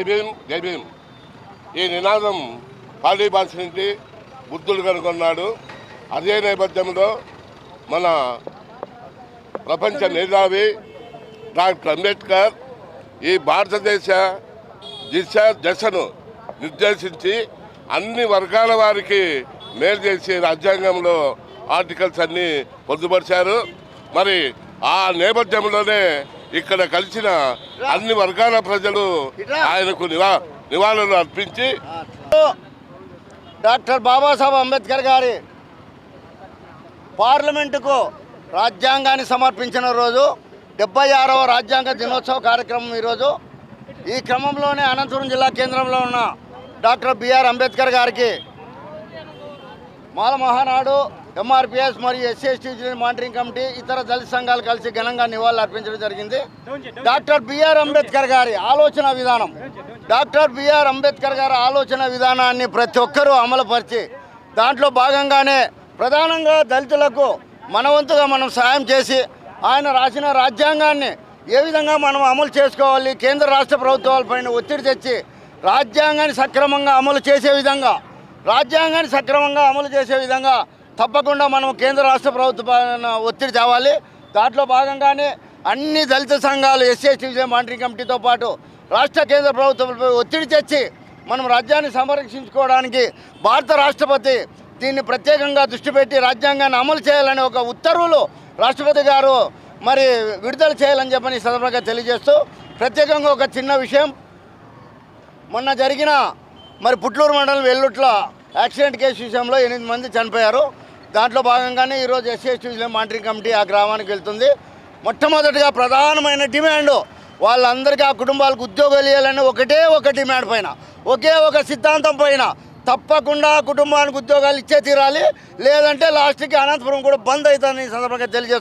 జై భీం జై భీం ఈ నినాదం పాలీ భాష నుంచి బుద్ధుడు కనుగొన్నాడు. అదే నేపథ్యంలో మన ప్రపంచ మేధావి డాక్టర్ అంబేద్కర్ ఈ భారతదేశ దిశ దశను నిర్దేశించి అన్ని వర్గాల వారికి మేలు చేసే రాజ్యాంగంలో ఆర్టికల్స్ అన్నీ పొందుపరిచారు. మరి ఆ నేపథ్యంలోనే ఇక్కడ కలిసిన అన్ని వర్గాల ప్రజలు ఆయనకు నివా నివాళులు అర్పించి డాక్టర్ బాబాసాహెబ్ అంబేద్కర్ గారి పార్లమెంటుకు రాజ్యాంగాన్ని సమర్పించిన రోజు డెబ్బై ఆరవ రాజ్యాంగ దినోత్సవ కార్యక్రమం ఈరోజు ఈ క్రమంలోనే అనంతపురం జిల్లా కేంద్రంలో ఉన్న డాక్టర్ బిఆర్ అంబేద్కర్ గారికి మాల మహానాడు ఎంఆర్పిఎస్ మరియు ఎస్సీఎస్టీ ఎస్టీ మానిటరింగ్ కమిటీ ఇతర దళిత సంఘాలు కలిసి ఘనంగా నివాళులు అర్పించడం జరిగింది. డాక్టర్ బిఆర్ అంబేద్కర్ గారి ఆలోచన విధానం. డాక్టర్ బిఆర్ అంబేద్కర్ గారి ఆలోచన విధానాన్ని ప్రతి ఒక్కరూ అమలుపరిచి దాంట్లో భాగంగానే ప్రధానంగా దళితులకు మనవంతుగా మనం సాయం చేసి ఆయన రాసిన రాజ్యాంగాన్ని ఏ విధంగా మనం అమలు చేసుకోవాలి కేంద్ర రాష్ట్ర ప్రభుత్వాలపైన ఒత్తిడి తెచ్చి రాజ్యాంగాన్ని సక్రమంగా అమలు చేసే విధంగా రాజ్యాంగాన్ని సక్రమంగా అమలు చేసే విధంగా తప్పకుండా మనం కేంద్ర రాష్ట్ర ప్రభుత్వ ఒత్తిడి తేవాలి. దాంట్లో భాగంగానే అన్ని దళిత సంఘాలు ఎస్సీ ఎస్టీ మానిటరింగ్ కమిటీతో పాటు రాష్ట్ర కేంద్ర ప్రభుత్వంపై ఒత్తిడి తెచ్చి మనం రాజ్యాన్ని సంరక్షించుకోవడానికి భారత రాష్ట్రపతి దీన్ని ప్రత్యేకంగా దృష్టి పెట్టి రాజ్యాంగాన్ని అమలు చేయాలని ఒక ఉత్తర్వులు రాష్ట్రపతి గారు మరి విడుదల చేయాలని చెప్పని సందర్భంగా తెలియజేస్తూ ప్రత్యేకంగా ఒక చిన్న విషయం. మొన్న జరిగిన మరి పుట్లూరు మండలం వెల్లుట్ల యాక్సిడెంట్ కేసు విషయంలో ఎనిమిది మంది చనిపోయారు. దాంట్లో భాగంగానే ఈరోజు ఎస్సీఎస్టీ మానిటరింగ్ కమిటీ ఆ గ్రామానికి వెళ్తుంది. మొట్టమొదటిగా ప్రధానమైన డిమాండ్ వాళ్ళందరికీ ఆ కుటుంబాలకు ఉద్యోగాలు ఇవ్వాలని ఒకటే ఒక డిమాండ్ పైన ఒకే ఒక సిద్ధాంతం పైన తప్పకుండా కుటుంబానికి ఉద్యోగాలు ఇచ్చే తీరాలి. లేదంటే లాస్ట్కి అనంతపురం కూడా బంద్ అవుతుందని ఈ సందర్భంగా తెలియజేస్తుంది